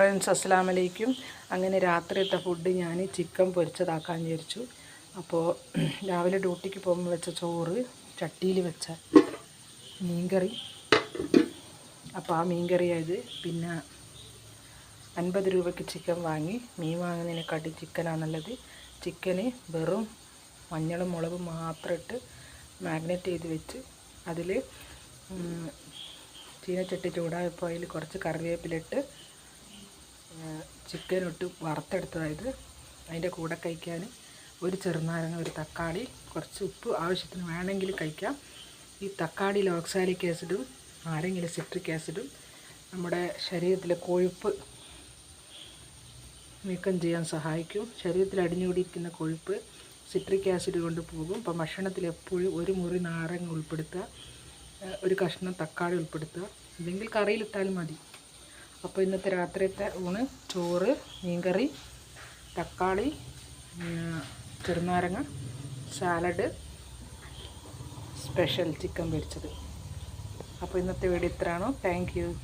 Friends അസ്സാം വലൈക്കും അങ്ങനെ രാത്രിയത്തെ ഫുഡ് ഞാൻ ചിക്കൻ പൊരിച്ചതാക്കാൻ വിചാരിച്ചു. അപ്പോൾ രാവിലെ ഡ്യൂട്ടിക്ക് പോകുമ്പോൾ വെച്ച ചോറ് ചട്ടിയിൽ വെച്ച മീൻകറി. അപ്പോൾ ആ മീൻകറിയായത് പിന്നെ അൻപത് രൂപയ്ക്ക് ചിക്കൻ വാങ്ങി. മീൻ വാങ്ങുന്നതിനെക്കാട്ടി ചിക്കനാണുള്ളത് ചിക്കന് വെറും മഞ്ഞളും മുളകും മാത്രം ഇട്ട് മാഗ്നറ്റ് ചെയ്ത് വെച്ച് അതിൽ ചീനച്ചട്ടി ചൂടായപ്പോൾ അതിൽ കുറച്ച് കറിവേപ്പിലിട്ട് ചിക്കൻ ഇട്ട് വറുത്തെടുത്തതായത് അതിന്റെ കൂടെ കഴിക്കാൻ ഒരു ചെറുനാരങ്ങ ഒരു തക്കാളി കുറച്ച് ഉപ്പ് ആവശ്യത്തിന് വേണമെങ്കിൽ കഴിക്കാം. ഈ തക്കാളി ലോക്സാലിക് ആസിഡും ആരെങ്കിലും സിട്രിക് ആസിഡും നമ്മുടെ ശരീരത്തിലെ കൊഴുപ്പ് നീക്കം ചെയ്യാൻ സഹായിക്കും. ശരീരത്തിൽ അടിഞ്ഞുകൂടിയിരിക്കുന്ന കൊഴുപ്പ് സിട്രിക് ആസിഡ് കൊണ്ട് പോകും. അപ്പം ഭക്ഷണത്തിൽ എപ്പോഴും ഒരു മുറി നാരങ്ങ ഉൾപ്പെടുത്തുക ഒരു കഷ്ണം തക്കാളി ഉൾപ്പെടുത്തുക ഇല്ലെങ്കിൽ കറിയിലിട്ടാലും മതി. അപ്പോൾ ഇന്നത്തെ രാത്രിയത്തെ ഊണ് ചോറ് മീൻകറി തക്കാളി ചെറുനാരങ്ങ സാലഡ് സ്പെഷ്യൽ ചിക്കൻ പൊരിച്ചത്. അപ്പോൾ ഇന്നത്തെ വീഡിയോ ഇത്രയാണോ. താങ്ക്